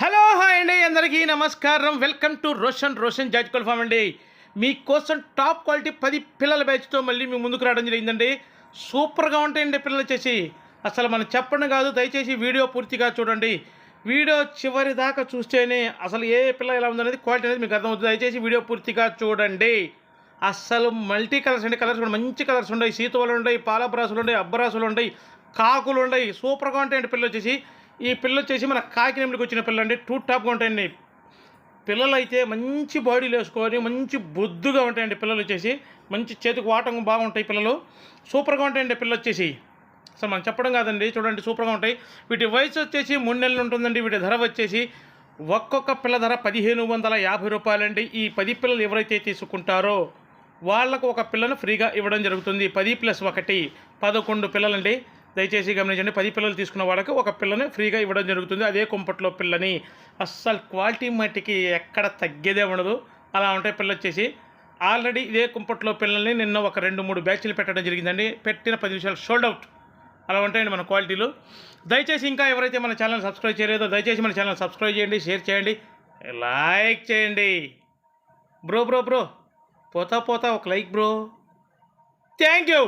Hello hi అండి. అందరికీ నమస్కారం. Welcome to Roshan Roshan jazz farm అండి. మీకోసం టాప్ క్వాలిటీ పది పిల్లల బ్యాచ్తో మళ్ళీ మీ ముందుకు రావడం జరిగిందండి. సూపర్గా ఉంటాయండి పిల్లలు వచ్చేసి అసలు మనం చెప్పడం కాదు దయచేసి వీడియో పూర్తిగా చూడండి. వీడియో చివరి దాకా చూస్తేనే అసలు ఏ పిల్ల ఎలా ఉందనేది క్వాలిటీ అనేది మీకు అర్థమవుతుంది. దయచేసి వీడియో పూర్తిగా చూడండి. అస్సలు మల్టీ కలర్స్ అండి. కలర్స్ కూడా మంచి కలర్స్ ఉన్నాయి సీతువలు ఉన్నాయి పాలబ్రాసులు ఉన్నాయి అబ్బరాసులు ఉన్నాయి కాకులు ఉన్నాయి సూపర్గా ఉంటాయండి పిల్లలు వచ్చేసి ఈ పిల్ల వచ్చేసి మన కాకినెమ్మడికి వచ్చిన పిల్ల అండి టూ టాప్గా ఉంటాయండి. పిల్లలు అయితే మంచి బాడీలు వేసుకొని మంచి బొద్దుగా ఉంటాయండి పిల్లలు వచ్చేసి. మంచి చేతికి వాటం బాగుంటాయి పిల్లలు. సూపర్గా ఉంటాయండి పిల్లలు వచ్చేసి. అసలు మనం చెప్పడం కాదండి. చూడండి సూపర్గా ఉంటాయి. వీటి వయసు వచ్చేసి మూడు నెలలు ఉంటుందండి. వీటి ధర వచ్చేసి ఒక్కొక్క పిల్ల ధర పదిహేను వందల యాభై రూపాయలండి. ఈ పది పిల్లలు ఎవరైతే తీసుకుంటారో వాళ్ళకు ఒక పిల్లను ఫ్రీగా ఇవ్వడం జరుగుతుంది. పది ప్లస్ ఒకటి పదకొండు పిల్లలండి. దయచేసి గమనించండి పది పిల్లలు తీసుకున్న వాళ్ళకి ఒక పిల్లని ఫ్రీగా ఇవ్వడం జరుగుతుంది. అదే కుంపట్లో పిల్లని. అస్సలు క్వాలిటీ మట్టికి ఎక్కడ తగ్గేదే ఉండదు. అలా ఉంటాయి పిల్ల వచ్చేసి ఆల్రెడీ ఇదే కుంపట్లో పిల్లల్ని నిన్న ఒక రెండు మూడు బ్యాచ్లు పెట్టడం జరిగిందండి. పెట్టిన పది నిమిషాలు షోల్డ్ అవుట్ అలా ఉంటాయండి మన క్వాలిటీలు. దయచేసి ఇంకా ఎవరైతే మన ఛానల్ సబ్స్క్రైబ్ చేయలేదో దయచేసి మన ఛానల్ సబ్స్క్రైబ్ చేయండి షేర్ చేయండి లైక్ చేయండి. బ్రో బ్రో బ్రో పోతా పోతా ఒక లైక్ బ్రో. Thank you.